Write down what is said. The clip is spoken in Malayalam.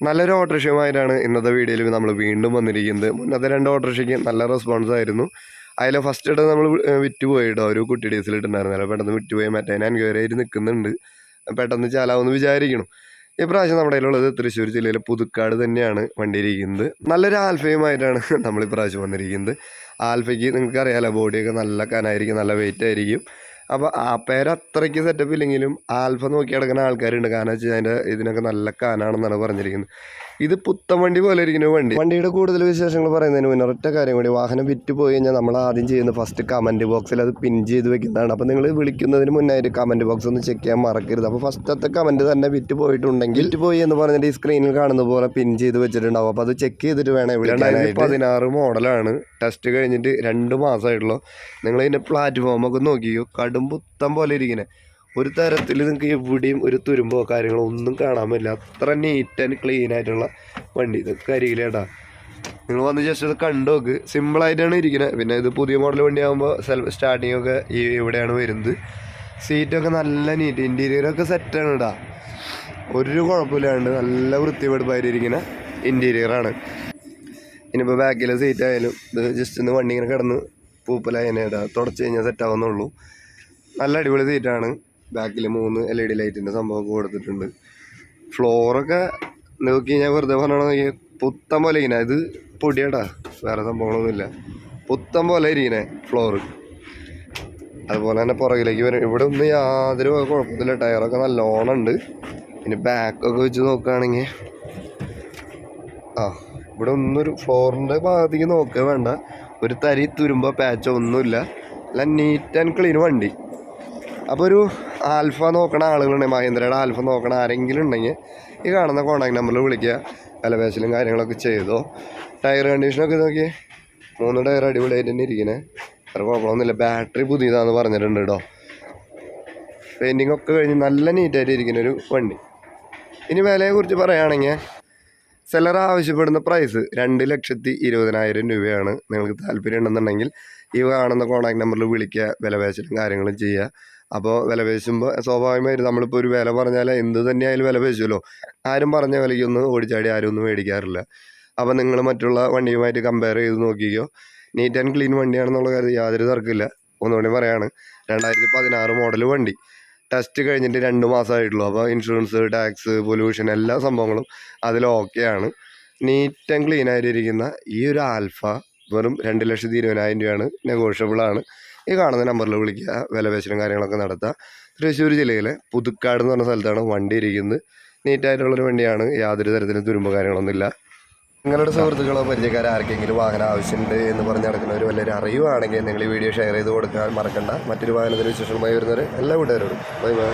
നല്ലൊരു ഓട്ടോറിക്ഷയുമായിട്ടാണ് ഇന്നത്തെ വീഡിയോയിൽ നമ്മൾ വീണ്ടും വന്നിരിക്കുന്നത്. മുന്നത്തെ രണ്ട് ഓട്ടോറിക്ഷയ്ക്ക് നല്ല റെസ്പോൺസ് ആയിരുന്നു. അതിൽ ഫസ്റ്റ് ഇട്ട് നമ്മൾ വിറ്റുപോയിട്ടോ? ഒരു കുട്ടി ഡീസലിട്ടുണ്ടായിരുന്നല്ലോ പെട്ടെന്ന് വിറ്റുപോയി. മറ്റേ ഞാൻ ആയിട്ട് നിൽക്കുന്നുണ്ട്. പെട്ടെന്ന് ചാലാവെന്ന് വിചാരിക്കണം. ഇപ്രാവശ്യം നമ്മുടെ കയ്യിലുള്ളത് തൃശ്ശൂർ ജില്ലയിലെ പുതുക്കാട് തന്നെയാണ് വണ്ടിയിരിക്കുന്നത്. നല്ലൊരു ആൽഫയുമായിട്ടാണ് നമ്മൾ ഇപ്രാവശ്യം വന്നിരിക്കുന്നത്. ആൽഫയ്ക്ക് നിങ്ങൾക്ക് അറിയാലോ ബോഡിയൊക്കെ നല്ല കനായിരിക്കും നല്ല വെയിറ്റ് ആയിരിക്കും. അപ്പോൾ ആ പേര് അത്രയ്ക്ക് സെറ്റപ്പ് ഇല്ലെങ്കിലും ആൽഫ നോക്കി നടക്കുന്ന ആൾക്കാരുണ്ട്. കാരണം വെച്ചാൽ അതിന്റെ ഇതിനൊക്കെ നല്ല കാനാണെന്നാണ് പറഞ്ഞിരിക്കുന്നത്. ഇത് പുത്തൻ വണ്ടി പോലെ ഇരിക്കുന്ന വണ്ടി. വണ്ടിയുടെ കൂടുതൽ വിശേഷങ്ങൾ പറയുന്നതിന് മുന്നേ ഒറ്റ കാര്യം കൂടി. വാഹനം വിറ്റ് പോയി കഴിഞ്ഞാൽ നമ്മൾ ആദ്യം ചെയ്യുന്ന ഫസ്റ്റ് കമന്റ് ബോക്സിൽ അത് പിൻ ചെയ്ത് വെക്കുന്നതാണ്. അപ്പോൾ നിങ്ങൾ വിളിക്കുന്നതിന് മുന്നായിട്ട് കമന്റ് ബോക്സ് ഒന്ന് ചെക്ക് ചെയ്യാൻ മറക്കരുത്. അപ്പോൾ ഫസ്റ്റത്തെ കമന്റ് തന്നെ വിറ്റ് പോയിട്ടുണ്ടെങ്കിൽ വിറ്റ് പോയി എന്ന് പറഞ്ഞിട്ട് ഈ സ്ക്രീനിൽ കാണുന്ന പോലെ പിൻ ചെയ്ത് വെച്ചിട്ടുണ്ടാവും. അപ്പോൾ അത് ചെക്ക് ചെയ്തിട്ട് വേണം രണ്ടായിരത്തി പതിനാറ് മോഡലാണ് ടെസ്റ്റ് കഴിഞ്ഞിട്ട് രണ്ട് മാസമായിട്ടുള്ളൂ നിങ്ങൾ ഇതിന്റെ പ്ലാറ്റ്ഫോമൊക്കെ നോക്കിയോ കടും പുത്തം പോലെ ഇരിക്കുന്നത് ഒരു തരത്തിൽ നിങ്ങൾക്ക് എവിടെയും ഒരു തുരുമ്പോ കാര്യങ്ങളോ ഒന്നും കാണാൻ പറ്റില്ല. അത്ര നീറ്റ് ആൻഡ് ക്ലീൻ ആയിട്ടുള്ള വണ്ടി. ഇത് കരിയിലേട്ടാ നിങ്ങൾ വന്ന് ജസ്റ്റ് അത് കണ്ടു നോക്ക്. സിമ്പിളായിട്ടാണ് ഇരിക്കുന്നത് പിന്നെ ഇത് പുതിയ മോഡൽ വണ്ടിയാകുമ്പോൾ സെൽഫ് സ്റ്റാർട്ടിംഗ് ഒക്കെ ഈ ഇവിടെയാണ് വരുന്നത്. സീറ്റൊക്കെ നല്ല നീറ്റ് ഇന്റീരിയറൊക്കെ സെറ്റാണ് ഇടാ ഒരു കുഴപ്പമില്ലാണ്ട് നല്ല വൃത്തിവെടുപ്പായിരിക്കുന്ന ഇന്റീരിയറാണ് ഇനിയിപ്പോൾ ബാക്കിലെ സീറ്റ് ആയാലും ഇത് ജസ്റ്റ് ഒന്ന് വണ്ടി ഇങ്ങനെ കിടന്ന് പൂപ്പലായി തന്നെ ഇടാം തുടച്ച് കഴിഞ്ഞാൽ സെറ്റാവുന്നുള്ളൂ നല്ല അടിപൊളി സീറ്റാണ് ബാക്കിൽ മൂന്ന് എൽ ഇ ഡി ലൈറ്റിന്റെ സംഭവം കൊടുത്തിട്ടുണ്ട്. ഫ്ലോറൊക്കെ നോക്കി ഞാൻ വെറുതെ പറഞ്ഞാൽ പുത്തൻ പോലെ ഇരിക്കണേ. ഇത് പൊടിയാട്ടാ. വേറെ സംഭവങ്ങളൊന്നുമില്ല. പുത്തൻ പോലെ ഇരിക്കണേ ഫ്ലോറ് അതുപോലെ തന്നെ പുറകിലേക്ക് വരും. ഇവിടെ ഒന്നും യാതൊരു കുഴപ്പമില്ല ടയറൊക്കെ നല്ലോണം ഉണ്ട്. ഇനി ബാക്കൊക്കെ വെച്ച് നോക്കുകയാണെങ്കിൽ ആ ഇവിടെ ഒന്നൊരു ഫ്ലോറിന്റെ ഭാഗത്തേക്ക് നോക്കുക വേണ്ട. ഒരു തരി തുരുമ്പോ പാച്ചോ ഒന്നുമില്ല. അല്ല നീറ്റ് ആൻഡ് ക്ലീൻ വണ്ടി. അപ്പോൾ ഒരു ആൽഫ നോക്കണ ആളുകളുണ്ടെങ്കിൽ മഹേന്ദ്രയുടെ ആൽഫ നോക്കണ ആരെങ്കിലും ഉണ്ടെങ്കിൽ ഈ കാണുന്ന കോൺടാക്ട് നമ്പറിൽ വിളിക്കുക. വിലപേശലും കാര്യങ്ങളൊക്കെ ചെയ്തോ. ടയർ കണ്ടീഷനൊക്കെ നോക്കി മൂന്ന് ടയർ അടിപൊളിയായിട്ട് തന്നെ ഇരിക്കണേ. വേറെ കുഴപ്പമൊന്നുമില്ല. ബാറ്ററി പുതിയതാണെന്ന് പറഞ്ഞിട്ടുണ്ട് കേട്ടോ പെയിന്റിങ് ഒക്കെ കഴിഞ്ഞ് നല്ല നീറ്റായിട്ട് ഇരിക്കുന്ന ഒരു വണ്ടി. ഇനി വിലയെക്കുറിച്ച് പറയുകയാണെങ്കിൽ സെല്ലർ ആവശ്യപ്പെടുന്ന പ്രൈസ് രണ്ട് ലക്ഷത്തി ഇരുപതിനായിരം രൂപയാണ്. നിങ്ങൾക്ക് താല്പര്യം ഉണ്ടെന്നുണ്ടെങ്കിൽ ഈ കാണുന്ന കോൺടാക്ട് നമ്പറിൽ വിളിക്കുക. വിലപേശലും കാര്യങ്ങളും ചെയ്യുക. അപ്പോൾ വില പേശുമ്പോൾ സ്വാഭാവികമായിട്ട് നമ്മളിപ്പോൾ ഒരു വില പറഞ്ഞാൽ എന്ത് തന്നെയായാലും വില പേശുമല്ലോ ആരും പറഞ്ഞ വിലയ്ക്കൊന്നും ഓടിച്ചാടി ആരും ഒന്നും മേടിക്കാറില്ല. അപ്പോൾ നിങ്ങൾ മറ്റുള്ള വണ്ടിയുമായിട്ട് കമ്പയർ ചെയ്ത് നോക്കിക്കോ. നീറ്റ് ആൻഡ് ക്ലീൻ വണ്ടിയാണെന്നുള്ള കാര്യം യാതൊരു തർക്കമില്ല ഒന്നുകൂടി പറയാണ്. രണ്ടായിരത്തി പതിനാറ് മോഡൽ വണ്ടി. ടെസ്റ്റ് കഴിഞ്ഞിട്ട് രണ്ട് മാസമായിട്ടുള്ളൂ അപ്പോൾ ഇൻഷുറൻസ് ടാക്സ് പൊല്യൂഷൻ എല്ലാ സംഭവങ്ങളും അതിൽ ഓക്കെയാണ് നീറ്റ് ആൻഡ് ക്ലീൻ ആയിട്ടിരിക്കുന്ന ഈ ഒരു ആൽഫ വെറും രണ്ട് ലക്ഷത്തി ഇരുപതിനായിരം രൂപയാണ് നെഗോഷ്യബിൾ ആണ്. ഈ കാണുന്ന നമ്പറിൽ വിളിക്കുക വിലപേശലും കാര്യങ്ങളൊക്കെ നടത്തുക. തൃശ്ശൂർ ജില്ലയിലെ പുതുക്കാട് എന്ന് പറഞ്ഞ സ്ഥലത്താണ് വണ്ടി ഇരിക്കുന്നത്. നീറ്റായിട്ടുള്ളൊരു വണ്ടിയാണ്. യാതൊരു തരത്തിലും തുരുമ്പ് കാര്യങ്ങളൊന്നുമില്ല. നിങ്ങളുടെ സുഹൃത്തുക്കളോ പരിചയക്കാരോ ആർക്കെങ്കിലും വാഹനം ആവശ്യമുണ്ട് എന്ന് പറഞ്ഞ് നടക്കുന്നവർ വല്ലവരും അറിയുവാണെങ്കിൽ നിങ്ങൾ ഈ വീഡിയോ ഷെയർ ചെയ്ത് കൊടുക്കാൻ മറക്കണ്ട. മറ്റൊരു വാഹനത്തിന് വിശേഷമായി വരുന്നവർ എല്ലാ കൂട്ടുകാരോടും. Bye bye.